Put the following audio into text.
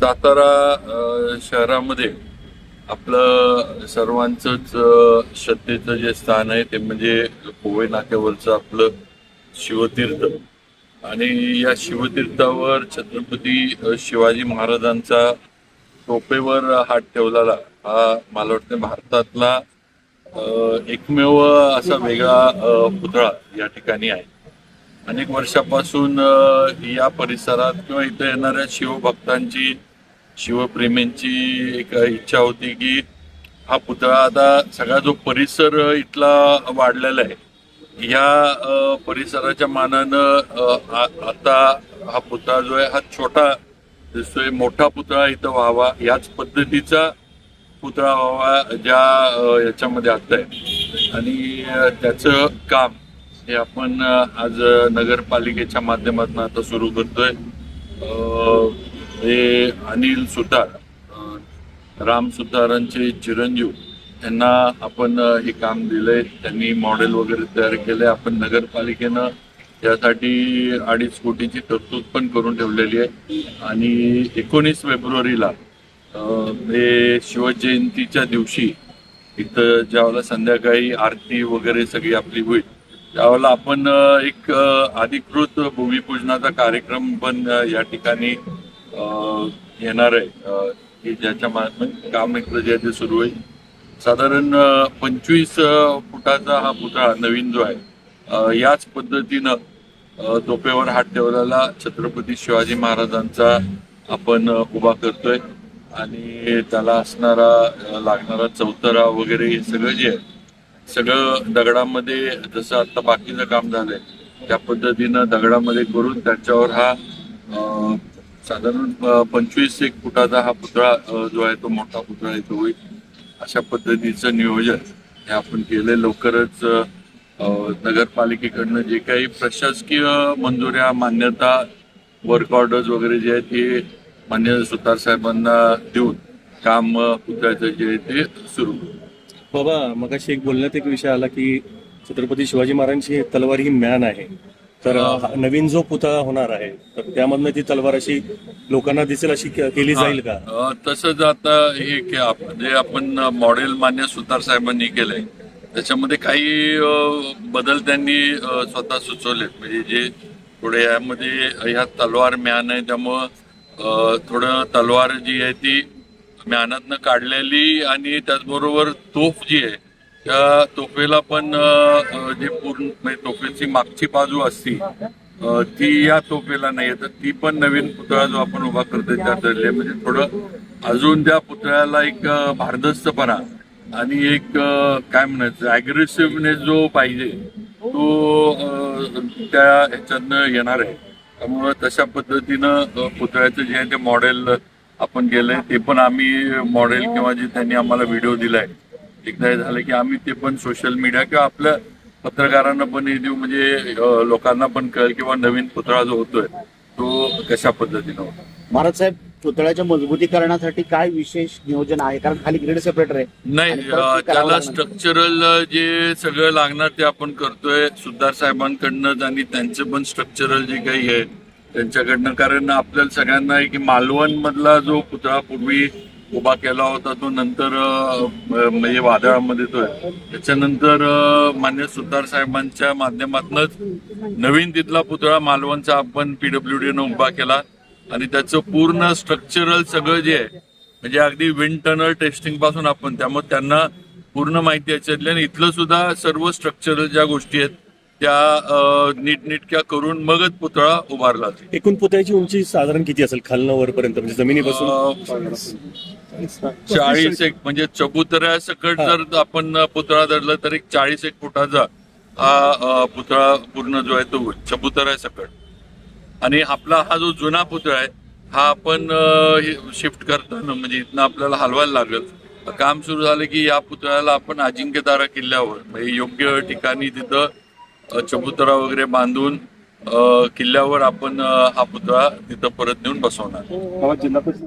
सातारा शहरामध्ये आपलं सर्वांचंच श्रद्धेचं जे स्थान आहे ते म्हणजे पोवई नाक्यावरचं आपलं शिवतीर्थ. आणि या शिवतीर्थावर छत्रपती शिवाजी महाराजांचा टोपेवर हात ठेवलेला हा मला वाटतं भारतातला एकमेव असा वेगळा पुतळा या ठिकाणी आहे. अनेक वर्षापासून या परिसरात किंवा इथं येणाऱ्या शिवभक्तांची शिवप्रेमींची एक इच्छा होती की हा पुतळा आता सगळा जो परिसर इथला वाढलेला आहे या परिसराच्या मानानं आ- आता हा पुतळा जो आहे हा छोटा दिसतोय मोठा पुतळा इथं व्हावा याच पद्धतीचा पुतळा व्हावा ज्या याच्यामध्ये आता आहे. आणि त्याचं काम हे आपण आज नगरपालिकेच्या माध्यमातून आता सुरू करतोय. हे अनिल सुतार राम सुतारांचे चिरंजीव त्यांना आपण हे काम दिलंय. त्यांनी मॉडेल वगैरे तयार केले. आपण नगरपालिकेनं त्यासाठी अडीच कोटीची तरतूद पण करून ठेवलेली आहे. आणि एकोणीस फेब्रुवारीला हे शिवजयंतीच्या दिवशी इथं ज्यावेळेला संध्याकाळी आरती वगैरे सगळी आपली होईल त्यावेळेला आपण एक अधिकृत भूमिपूजनाचा कार्यक्रम पण या ठिकाणी येणार आहे. की ज्याच्या म्हणजे काम इथलं जे आहे ते सुरू होईल साधारण पंचवीस फुटाचा हा पुतळा नवीन जो आहे याच पद्धतीनं अ, तोपेवर हात ठेवलेला छत्रपती शिवाजी महाराजांचा आपण उभा करतोय. आणि त्याला असणारा लागणारा चौतरा वगैरे हे सगळं जे आहे सगळं दगडामध्ये जसं आता बाकीचं काम झालंय त्या पद्धतीनं दगडामध्ये करून त्याच्यावर हा साधारण पंचवीस एक फुटाचा हा पुतळा जो आहे तो मोठा पुतळा इथं होईल. अशा पद्धतीचं नियोजन हे आपण केले लवकरच नगरपालिकेकडनं जे काही प्रशासकीय मंजुऱ्या मान्यता वर्क ऑर्डर्स वगैरे जे आहेत ते मान्य सुतार साहेबांना देऊन काम पुतळ्याचं जे आहे ते सुरू बाबा मग एक बोलण्यात एक विषय आला की छत्रपती शिवाजी महाराजांची तलवार ही म्यान आहे. तर हा. नवीन जो पुतळा होणार आहे तर त्यामधनं ती तलवार अशी लोकांना दिसेल अशी के- केली जाईल का? अ, तसंच आता हे के- आप- जे आपण मॉडेल मान्य सुतार साहेबांनी केलंय त्याच्यामध्ये काही अ, बदल त्यांनी अ, स्वतः सुचवलेत. म्हणजे जे थोडे यामध्ये ह्या तलवार म्यान आहे त्यामुळं अ, थोडं तलवार जी आहे ती म्यानातनं काढलेली आणि त्याचबरोबर तोफ जी आहे त्या तोफेला पण जे पूर्ण म्हणजे तोफेची मागची बाजू असती ती या तोफेला नाही तर ती पण नवीन पुतळा जो आपण उभा करतो त्या धरले म्हणजे थोडं अजून त्या पुतळ्याला एक भारदस्तपणा आणि एक काय म्हणायचं अग्रेसिव्हनेस जो पाहिजे तो त्या ह्याच्यातनं येणार आहे. त्यामुळं तशा पद्धतीनं पुतळ्याचं जे आहे ते मॉडेल आपण केलंय ते पण आम्ही मॉडेल किंवा जे त्यांनी आम्हाला व्हिडिओ दिलाय एकदा झालं की आम्ही ते पण सोशल मीडिया किंवा आपल्या पत्रकारांना पण हे देऊ म्हणजे लोकांना पण कळेल किंवा नवीन पुतळा जो होतोय तो कशा पद्धतीनं होतो? महाराज साहेब पुतळ्याच्या मजबूतीकरणासाठी काय विशेष नियोजन आहे? कारण खाली ग्रेड सेपरेटर आहे. नाही त्याला. स्ट्रक्चरल जे सगळं लागणार ते आपण करतोय. सुद्धार साहेबांकडनं आणि त्यांचं पण स्ट्रक्चरल जे काही आहे त्यांच्याकडनं. कारण आपल्याला सगळ्यांना आहे की मालवण मधला जो पुतळा पूर्वी उभा केला होता तो नंतर म्हणजे वादळामध्ये तो त्याच्यानंतर मान्य सुतार साहेबांच्या माध्यमातूनच नवीन तिथला पुतळा मालवणचा आपण पीडब्ल्यू न उभा केला. आणि त्याचं पूर्ण स्ट्रक्चरल सगळं जे आहे म्हणजे अगदी विंड टनल टेस्टिंगपासून आपण त्यामुळे त्यांना पूर्ण माहिती याच्यातली आणि इथलं सुद्धा सर्व स्ट्रक्चरल ज्या गोष्टी आहेत त्या नीटनेटक्या करून मगच पुतळा उभारला. एकूण पुतळ्याची उंची साधारण किती असेल खालनं वरपर्यंत म्हणजे जमिनीपासून चाळीस एक म्हणजे चबुतऱ्या सकट जर आपण पुतळा धरला तर एक चाळीस एक फुटाचा हा पुतळा पूर्ण जो आहे तो. चबुतऱ्या सकट आणि आपला हा जो जुना पुतळा आहे हा आपण शिफ्ट करताना म्हणजे इथनं आपल्याला हलवायला लागेल काम सुरू झालं की या पुतळ्याला आपण अजिंक्यतारा किल्ल्यावर म्हणजे योग्य ठिकाणी तिथं चबुतरा वगैरे बांधून अ, किल्ल्यावर आपण हा पुतळा तिथं परत नेऊन बसवणार. जिल्हा परिषद